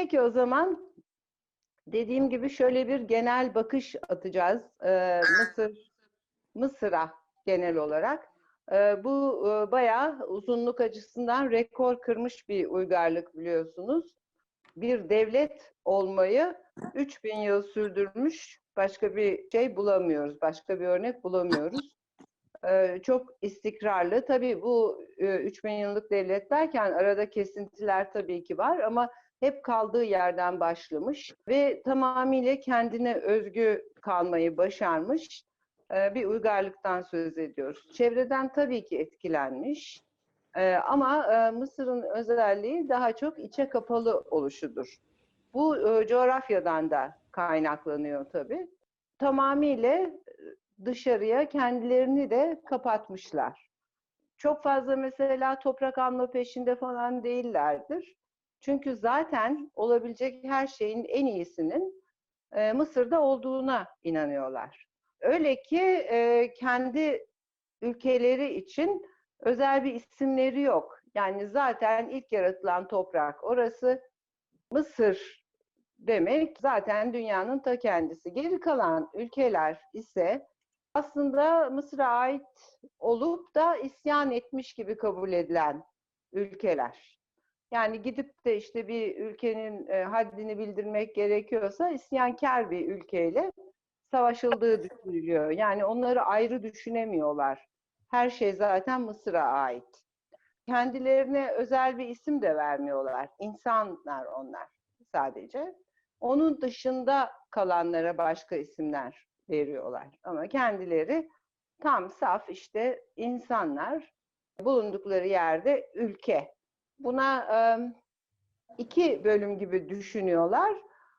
peki o zaman dediğim gibi şöyle bir genel bakış atacağız e, Mısır Mısır'a genel olarak. E, bu e, bayağı uzunluk açısından rekor kırmış bir uygarlık biliyorsunuz. Bir devlet olmayı 3000 yıl sürdürmüş. Başka bir şey bulamıyoruz. Başka bir örnek bulamıyoruz. E, çok istikrarlı. Tabii bu e, 3000 yıllık devlet derken arada kesintiler tabii ki var ama hep kaldığı yerden başlamış ve tamamıyla kendine özgü kalmayı başarmış e, bir uygarlıktan söz ediyoruz. Çevreden tabii ki etkilenmiş e, ama e, Mısır'ın özelliği daha çok içe kapalı oluşudur. Bu coğrafyadan da kaynaklanıyor tabii. Tamamıyla dışarıya kendilerini de kapatmışlar. Çok fazla mesela toprak alma peşinde falan değillerdir. Çünkü zaten olabilecek her şeyin en iyisinin e, Mısır'da olduğuna inanıyorlar. Öyle ki e, kendi ülkeleri için özel bir isimleri yok. Yani zaten ilk yaratılan toprak orası Mısır demek zaten dünyanın ta kendisi. Geri kalan ülkeler ise aslında Mısır'a ait olup da isyan etmiş gibi kabul edilen ülkeler. Yani gidip de işte bir ülkenin e, haddini bildirmek gerekiyorsa isyankar bir ülkeyle savaşıldığı düşünülüyor. Yani onları ayrı düşünemiyorlar. Her şey zaten Mısır'a ait. Kendilerine özel bir isim de vermiyorlar. İnsanlar onlar sadece. Onun dışında kalanlara başka isimler veriyorlar. Ama kendileri tam saf işte insanlar bulundukları yerde ülke Buna iki bölüm gibi düşünüyorlar.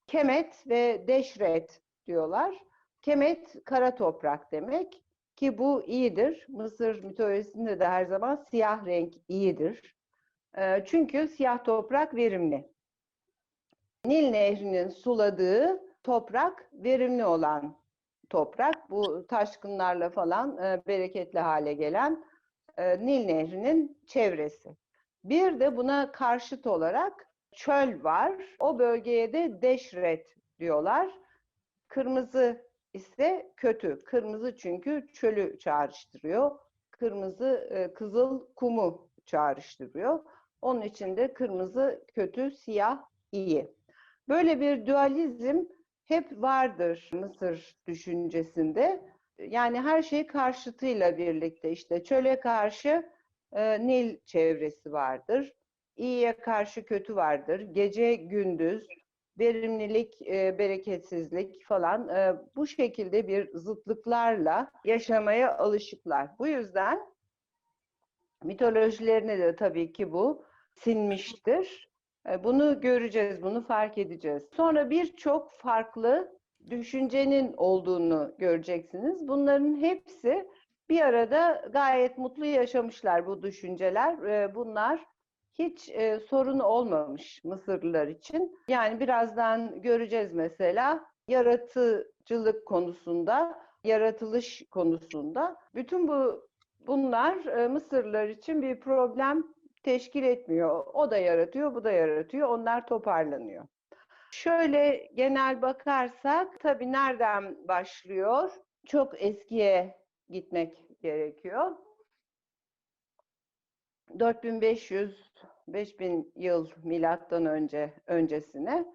Kemet ve Deşret diyorlar. Kemet kara toprak demek ki bu iyidir. Mısır mitolojisinde de her zaman siyah renk iyidir. Çünkü siyah toprak verimli. Nil Nehri'nin suladığı toprak verimli olan toprak. Bu taşkınlarla falan bereketli hale gelen Nil Nehri'nin çevresi. Bir de buna karşıt olarak çöl var. O bölgeye de deşret diyorlar. Kırmızı ise kötü. Kırmızı çünkü çölü çağrıştırıyor. Kırmızı e, kızıl kumu çağrıştırıyor. Onun için de kırmızı kötü, siyah iyi. Böyle bir dualizm hep vardır Mısır düşüncesinde. Yani her şey karşıtıyla birlikte işte çöle karşı e, Nil çevresi vardır. İyiye karşı kötü vardır. Gece gündüz, verimlilik, e, bereketsizlik falan e, bu şekilde bir zıtlıklarla yaşamaya alışıklar. Bu yüzden mitolojilerine de tabii ki bu sinmiştir. E, bunu göreceğiz, bunu fark edeceğiz. Sonra birçok farklı düşüncenin olduğunu göreceksiniz. Bunların hepsi bir arada gayet mutlu yaşamışlar bu düşünceler. Ee, bunlar hiç e, sorun olmamış Mısırlılar için. Yani birazdan göreceğiz mesela yaratıcılık konusunda, yaratılış konusunda. Bütün bu bunlar e, Mısırlılar için bir problem teşkil etmiyor. O da yaratıyor, bu da yaratıyor. Onlar toparlanıyor. Şöyle genel bakarsak tabii nereden başlıyor? Çok eskiye gitmek gerekiyor. 4500 5000 yıl milattan önce öncesine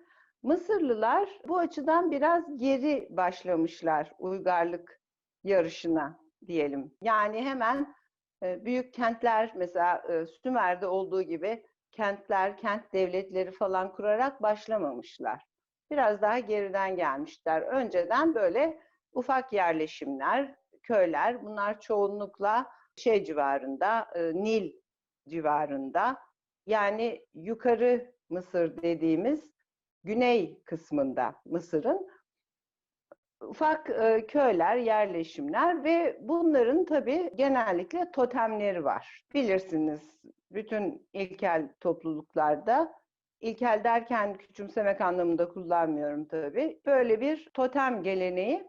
Mısırlılar bu açıdan biraz geri başlamışlar uygarlık yarışına diyelim. Yani hemen e, büyük kentler mesela e, Sümer'de olduğu gibi kentler, kent devletleri falan kurarak başlamamışlar. Biraz daha geriden gelmişler. Önceden böyle ufak yerleşimler, köyler bunlar çoğunlukla şey civarında, e, Nil civarında yani yukarı Mısır dediğimiz güney kısmında Mısır'ın ufak e, köyler, yerleşimler ve bunların tabii genellikle totemleri var. Bilirsiniz bütün ilkel topluluklarda ilkel derken küçümsemek anlamında kullanmıyorum tabii. Böyle bir totem geleneği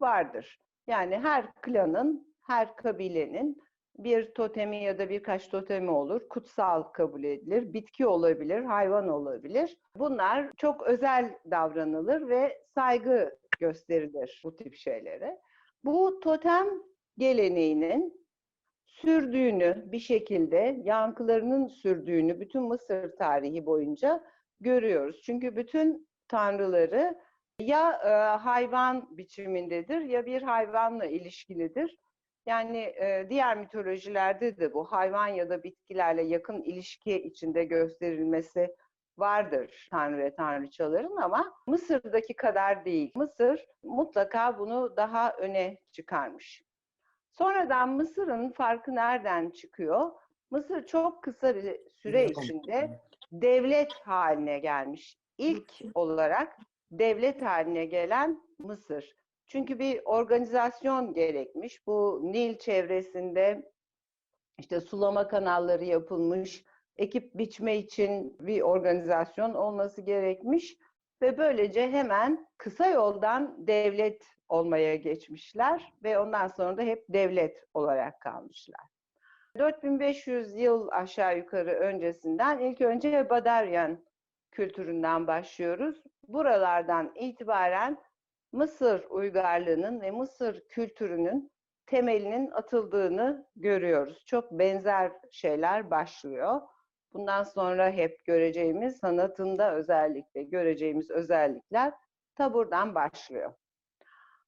vardır. Yani her klanın, her kabilenin bir totemi ya da birkaç totemi olur. Kutsal kabul edilir. Bitki olabilir, hayvan olabilir. Bunlar çok özel davranılır ve saygı gösterilir bu tip şeylere. Bu totem geleneğinin sürdüğünü bir şekilde, yankılarının sürdüğünü bütün Mısır tarihi boyunca görüyoruz. Çünkü bütün tanrıları ya e, hayvan biçimindedir ya bir hayvanla ilişkilidir. Yani e, diğer mitolojilerde de bu hayvan ya da bitkilerle yakın ilişki içinde gösterilmesi vardır tanrı ve tanrıçaların ama Mısır'daki kadar değil. Mısır mutlaka bunu daha öne çıkarmış. Sonradan Mısır'ın farkı nereden çıkıyor? Mısır çok kısa bir süre içinde devlet haline gelmiş. İlk olarak devlet haline gelen Mısır. Çünkü bir organizasyon gerekmiş. Bu Nil çevresinde işte sulama kanalları yapılmış, ekip biçme için bir organizasyon olması gerekmiş ve böylece hemen kısa yoldan devlet olmaya geçmişler ve ondan sonra da hep devlet olarak kalmışlar. 4500 yıl aşağı yukarı öncesinden ilk önce Badaryan kültüründen başlıyoruz. Buralardan itibaren Mısır uygarlığının ve Mısır kültürünün temelinin atıldığını görüyoruz. Çok benzer şeyler başlıyor. Bundan sonra hep göreceğimiz sanatında özellikle göreceğimiz özellikler ta buradan başlıyor.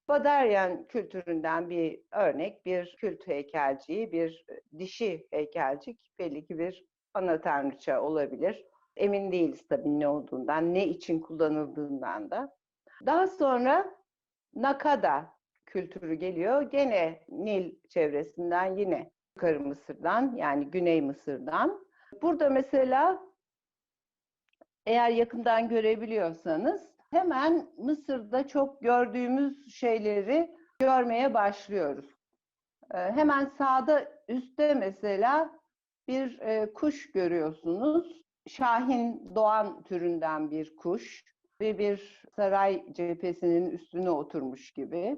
Badaryan kültüründen bir örnek, bir kült heykelciyi, bir dişi heykelcik, belli ki bir ana tanrıça olabilir. Emin değiliz tabii ne olduğundan, ne için kullanıldığından da. Daha sonra Nakada kültürü geliyor. Gene Nil çevresinden yine Yukarı Mısır'dan yani Güney Mısır'dan. Burada mesela eğer yakından görebiliyorsanız hemen Mısır'da çok gördüğümüz şeyleri görmeye başlıyoruz. Hemen sağda üstte mesela bir kuş görüyorsunuz. Şahin doğan türünden bir kuş ve bir saray cephesinin üstüne oturmuş gibi.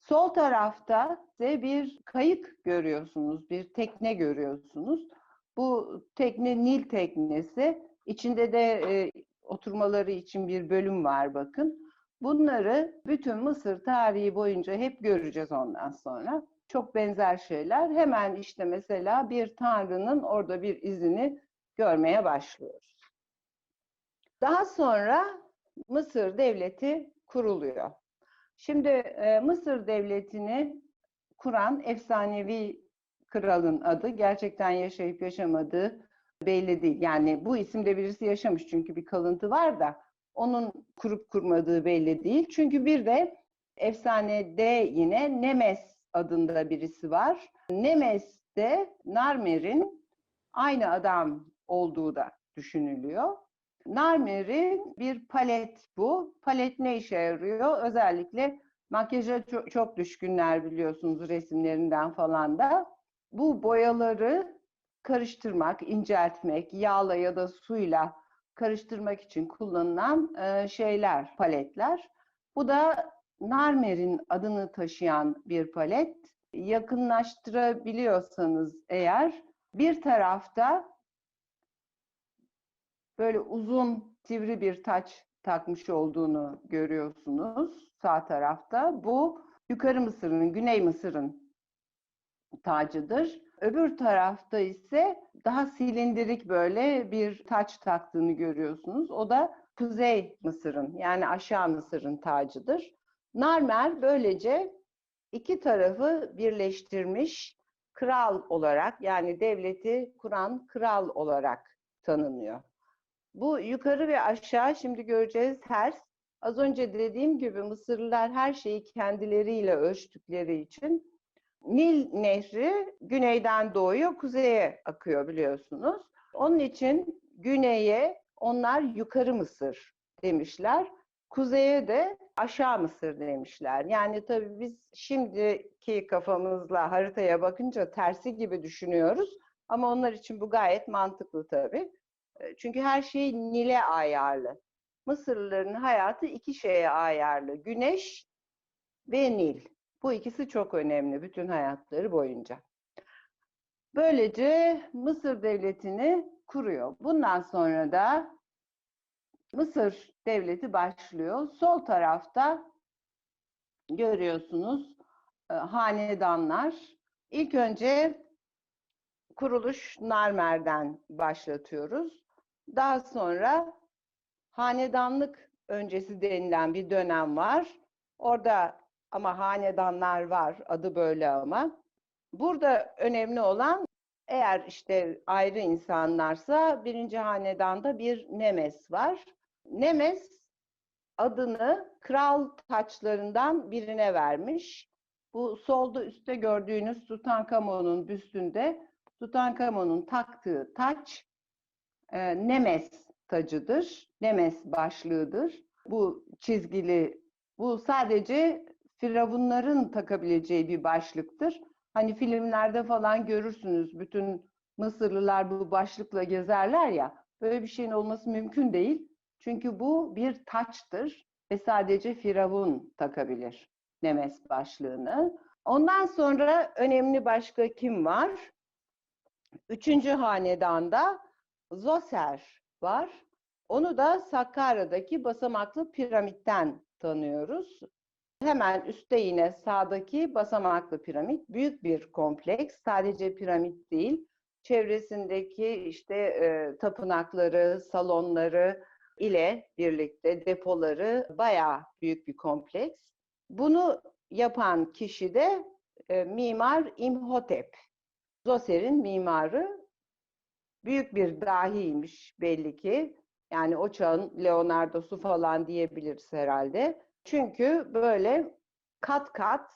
Sol tarafta ise bir kayık görüyorsunuz, bir tekne görüyorsunuz. Bu tekne Nil teknesi. İçinde de e, oturmaları için bir bölüm var bakın. Bunları bütün Mısır tarihi boyunca hep göreceğiz ondan sonra. Çok benzer şeyler. Hemen işte mesela bir tanrının orada bir izini görmeye başlıyoruz. Daha sonra Mısır devleti kuruluyor. Şimdi e, Mısır devletini kuran efsanevi kralın adı gerçekten yaşayıp yaşamadığı belli değil. Yani bu isimde birisi yaşamış çünkü bir kalıntı var da onun kurup kurmadığı belli değil. Çünkü bir de efsanede yine Nemes adında birisi var. Nemes de Narmer'in aynı adam olduğu da düşünülüyor. Narmer'in bir palet bu. Palet ne işe yarıyor? Özellikle makyaja çok, düşkünler biliyorsunuz resimlerinden falan da. Bu boyaları karıştırmak, inceltmek, yağla ya da suyla karıştırmak için kullanılan şeyler, paletler. Bu da Narmer'in adını taşıyan bir palet. Yakınlaştırabiliyorsanız eğer bir tarafta böyle uzun sivri bir taç takmış olduğunu görüyorsunuz sağ tarafta. Bu yukarı Mısır'ın, Güney Mısır'ın tacıdır. Öbür tarafta ise daha silindirik böyle bir taç taktığını görüyorsunuz. O da Kuzey Mısır'ın yani aşağı Mısır'ın tacıdır. Narmer böylece iki tarafı birleştirmiş kral olarak yani devleti kuran kral olarak tanınıyor. Bu yukarı ve aşağı şimdi göreceğiz ters. Az önce dediğim gibi Mısırlılar her şeyi kendileriyle ölçtükleri için Nil Nehri güneyden doğuyor, kuzeye akıyor biliyorsunuz. Onun için güneye onlar yukarı Mısır demişler. Kuzeye de aşağı Mısır demişler. Yani tabii biz şimdiki kafamızla haritaya bakınca tersi gibi düşünüyoruz. Ama onlar için bu gayet mantıklı tabii. Çünkü her şey Nil'e ayarlı. Mısırlıların hayatı iki şeye ayarlı. Güneş ve Nil. Bu ikisi çok önemli bütün hayatları boyunca. Böylece Mısır devletini kuruyor. Bundan sonra da Mısır devleti başlıyor. Sol tarafta görüyorsunuz e, hanedanlar. İlk önce kuruluş Narmer'den başlatıyoruz. Daha sonra hanedanlık öncesi denilen bir dönem var. Orada ama hanedanlar var, adı böyle ama. Burada önemli olan eğer işte ayrı insanlarsa birinci hanedanda bir Nemes var. Nemes adını kral taçlarından birine vermiş. Bu solda üstte gördüğünüz Tutankamon'un büstünde Tutankamon'un taktığı taç e, Nemes tacıdır. Nemes başlığıdır. Bu çizgili, bu sadece firavunların takabileceği bir başlıktır. Hani filmlerde falan görürsünüz bütün Mısırlılar bu başlıkla gezerler ya. Böyle bir şeyin olması mümkün değil. Çünkü bu bir taçtır ve sadece Firavun takabilir Nemes başlığını. Ondan sonra önemli başka kim var? Üçüncü hanedanda Zoser var. Onu da Sakkara'daki basamaklı piramitten tanıyoruz. Hemen üstte yine sağdaki basamaklı piramit büyük bir kompleks. Sadece piramit değil, çevresindeki işte e, tapınakları, salonları ile birlikte depoları bayağı büyük bir kompleks. Bunu yapan kişi de e, mimar İmhotep. Zoser'in mimarı büyük bir dahiymiş belli ki. Yani o çağın Leonardo'su falan diyebiliriz herhalde. Çünkü böyle kat kat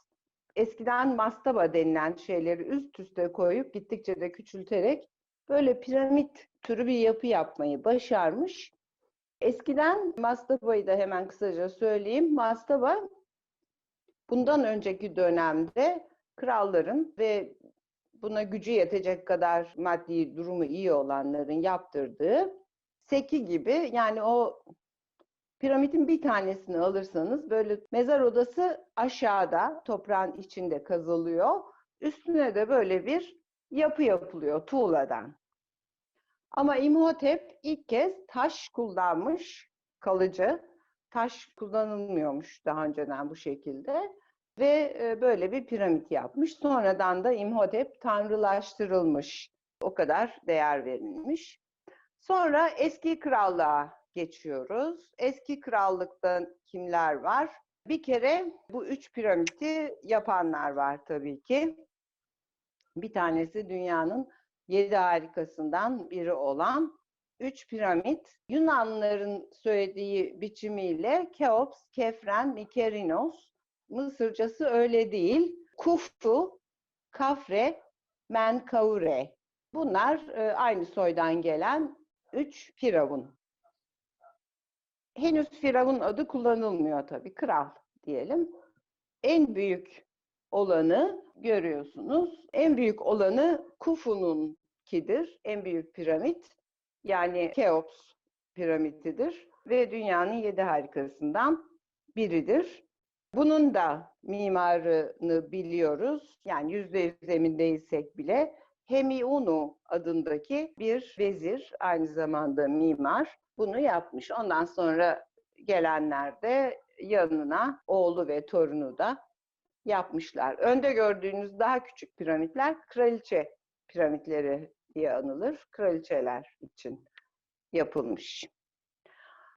eskiden mastaba denilen şeyleri üst üste koyup gittikçe de küçülterek böyle piramit türü bir yapı yapmayı başarmış. Eskiden mastabayı da hemen kısaca söyleyeyim. Mastaba bundan önceki dönemde kralların ve buna gücü yetecek kadar maddi durumu iyi olanların yaptırdığı seki gibi yani o piramidin bir tanesini alırsanız böyle mezar odası aşağıda toprağın içinde kazılıyor. Üstüne de böyle bir yapı yapılıyor tuğladan. Ama İmhotep ilk kez taş kullanmış, kalıcı. Taş kullanılmıyormuş daha önceden bu şekilde. Ve e, böyle bir piramit yapmış. Sonradan da İmhotep tanrılaştırılmış. O kadar değer verilmiş. Sonra eski krallığa geçiyoruz. Eski krallıkta kimler var? Bir kere bu üç piramidi yapanlar var tabii ki. Bir tanesi dünyanın yedi harikasından biri olan üç piramit. Yunanlıların söylediği biçimiyle Keops, Kefren, Mikerinos. Mısırcası öyle değil. Kuftu, Kafre, Menkaure. Bunlar e, aynı soydan gelen üç firavun. Henüz firavun adı kullanılmıyor tabii. Kral diyelim. En büyük olanı görüyorsunuz. En büyük olanı Kufu'nunkidir. En büyük piramit. Yani Keops piramitidir. Ve dünyanın yedi harikasından biridir. Bunun da mimarını biliyoruz. Yani yüzde yüz emin değilsek bile Hemiunu adındaki bir vezir, aynı zamanda mimar bunu yapmış. Ondan sonra gelenler de yanına oğlu ve torunu da yapmışlar. Önde gördüğünüz daha küçük piramitler kraliçe piramitleri diye anılır. Kraliçeler için yapılmış.